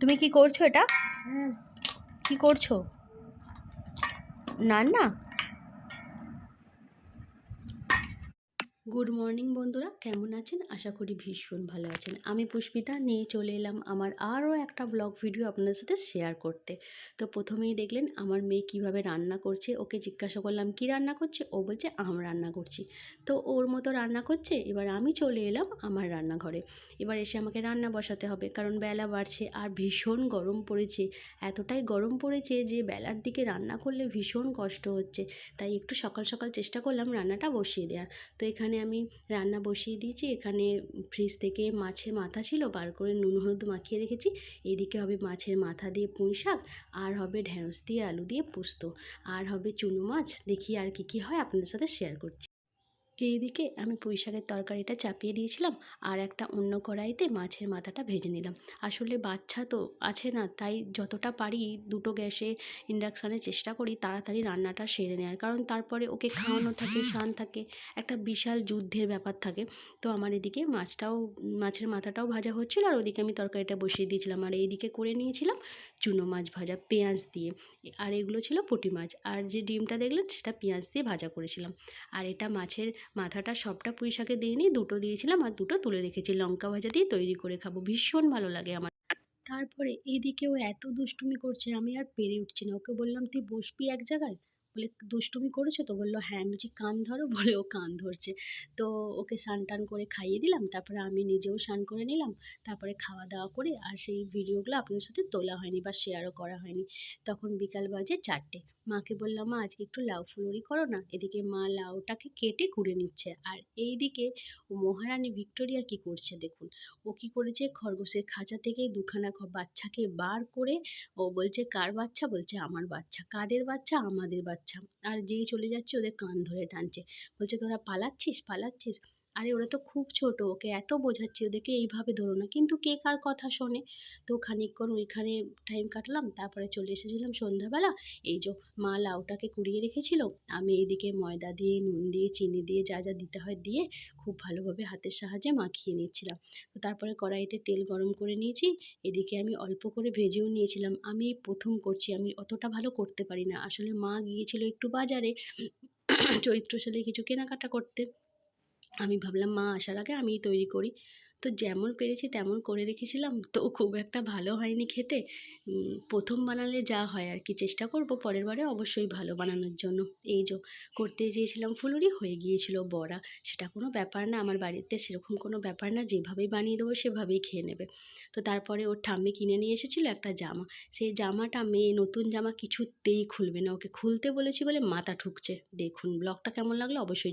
তুমি কি করছ এটা? কি করছ? না না গুড মর্নিং বন্ধুরা। কেমন আছেন? আশা করি ভীষণ ভালো আছেন। আমি পুষ্পিতা। নিয়ে চলে এলাম আমার আরও একটা ব্লগ ভিডিও আপনাদের সাথে শেয়ার করতে। তো প্রথমেই দেখলেন আমার মেয়ে কীভাবে রান্না করছে। ওকে জিজ্ঞাসা করলাম, কি রান্না করছে? ও বলছে, আম রান্না করছি। তো ওর মতো রান্না করছে। এবার আমি চলে এলাম আমার রান্নাঘরে। এবার এসে আমাকে রান্না বসাতে হবে। কারণ বেলা বাড়ছে আর ভীষণ গরম পড়েছে। এতটাই গরম পড়েছে যে বেলার দিকে রান্না করলে ভীষণ কষ্ট হচ্ছে। তাই একটু সকাল সকাল চেষ্টা করলাম রান্নাটা বসিয়ে দেওয়ার। তো এখানে আমি রান্না বসিয়ে দিয়েছি। এখানে ফ্রিজ থেকে মাছের মাথা ছিল, বার করে নুন, হলুদ মাখিয়ে রেখেছি। এদিকে হবে মাছের মাথা দিয়ে পুঁই শাক, আর হবে ঢ্যাঁড়স দিয়ে আলু দিয়ে পোস্ত, আর হবে চুনো মাছ। দেখি আর কি কি হয় আপনাদের সাথে শেয়ার করছি। এইদিকে আমি পুঁই শাকের তরকারিটা চাপিয়ে দিয়েছিলাম আর একটা অন্য কড়াইতে মাছের মাথাটা ভেজে নিলাম। আসলে বাচ্চা তো আছে না, তাই যতটা পারি দুটো গ্যাসে ইন্ডাকশানে চেষ্টা করি তাড়াতাড়ি রান্নাটা সেরে নেওয়ার কারণ তারপরে ওকে খাওয়ানো থাকে স্নান থাকে, একটা বিশাল যুদ্ধের ব্যাপার থাকে। তো আমার এদিকে মাছটাও, মাছের মাথাটাও ভাজা হচ্ছিল আর ওদিকে আমি তরকারিটা বসিয়ে দিয়েছিলাম। আর এইদিকে করে নিয়েছিলাম চুনো মাছ ভাজা, পেঁয়াজ দিয়ে। আর এগুলো ছিল পুঁটি মাছ। আর যে ডিমটা দেখলেন সেটা পেঁয়াজ দিয়ে ভাজা করেছিলাম। আর এটা মাছের মাথাটা সবটা পুঁই শাকে দিইনি, দুটো দিয়েছিলাম আর দুটো তুলে রেখেছি। লঙ্কা ভাজা দিয়ে তৈরি করে খাব, ভীষণ ভালো লাগে আমার। তারপরে এদিকে ও এত দুষ্টুমি করছে, আমি আর পেরে উঠছি না। ওকে বললাম, তুই বসবি এক জায়গায়? বলে, দুষ্টুমি করেছ তো? বলল হ্যাঁ। আমি বলছি, কান ধরো? বলে ও কান ধরছে। তো ওকে স্নান টান করে খাইয়ে দিলাম, তারপরে আমি নিজেও স্নান করে নিলাম, তারপরে খাওয়া দাওয়া করে আর সেই ভিডিওগুলো আপনাদের সাথে তোলা হয়নি বা শেয়ারও করা হয়নি। তখন বিকাল বাজে চারটে। মাকে বললাম, মা, আজকে একটু লাউ ফুলুরি করো না? এদিকে মা লাউটাকে কেটে কুড়ে নিচ্ছে। আর এইদিকে ও মহারানী ভিক্টোরিয়া কি করছে দেখুন? ও কি করেছে? খরগোশের খাঁচা থেকে দুখানা বাচ্চাকে বার করে ও বলছে, কার বাচ্চা? বলছে, আমার বাচ্চা। কাদের বাচ্চা? আমাদের বাচ্চা। আর যেই চলে যাচ্ছে ওদের কান ধরে টানছে। বলছে, তোরা পালাচ্ছিস? পালাচ্ছিস? আরে ওরা তো খুব ছোট, ওকে এত বোঝাচ্ছি ওদেরকে এইভাবে ধরো না। কিন্তু কে কার কথা শোনে? তো খানিকক্ষণ ওইখানে টাইম কাটলাম, তারপরে চলে এসেছিলাম সন্ধ্যাবেলা। এই যে মা লাউটাকে কুড়িয়ে রেখেছিল, আমি এইদিকে ময়দা দিয়ে, নুন দিয়ে, চিনি দিয়ে যা যা দিতে হয় দিয়ে খুব ভালোভাবে হাতের সাহায্যে মাখিয়ে নিচ্ছিলাম। তো তারপরে কড়াইতে তেল গরম করে নিয়েছি, এদিকে আমি অল্প করে ভেজেও নিয়েছিলাম। আমি প্রথম করছি, আমি অতটা ভালো করতে পারি না। আসলে মা গিয়েছিল একটু বাজারে চৈত্র সালে কিছু কেনাকাটা করতে। আমি ভাবলাম, মা, আসার আগে আমিই তৈরি করি। তো যেমন পেরেছি তেমন করে রেখেছিলাম। তো খুব একটা ভালো হয়নি খেতে। প্রথম বানালে যা হয় আর কি, চেষ্টা করব পরের বারে অবশ্যই ভালো বানানোর জন্য। এই যে, করতে চেয়েছিলাম ফুলুরি, হয়ে গিয়েছিল বড়া। সেটা কোনো ব্যাপার না, আমার বাড়িতে সেরকম কোনো ব্যাপার না, যেভাবেই বানিয়ে দেবো সেভাবেই খেয়ে নেবে। তো তারপরে ওর ঠাম্মি কিনে নিয়ে এসেছিল একটা জামা। সেই জামাটা মেয়ে নতুন জামা কিছুতেই খুলবে না। ওকে খুলতে বলেছি বলে মাথা ঠুকছে। দেখুন, ব্লগটা কেমন লাগল অবশ্যই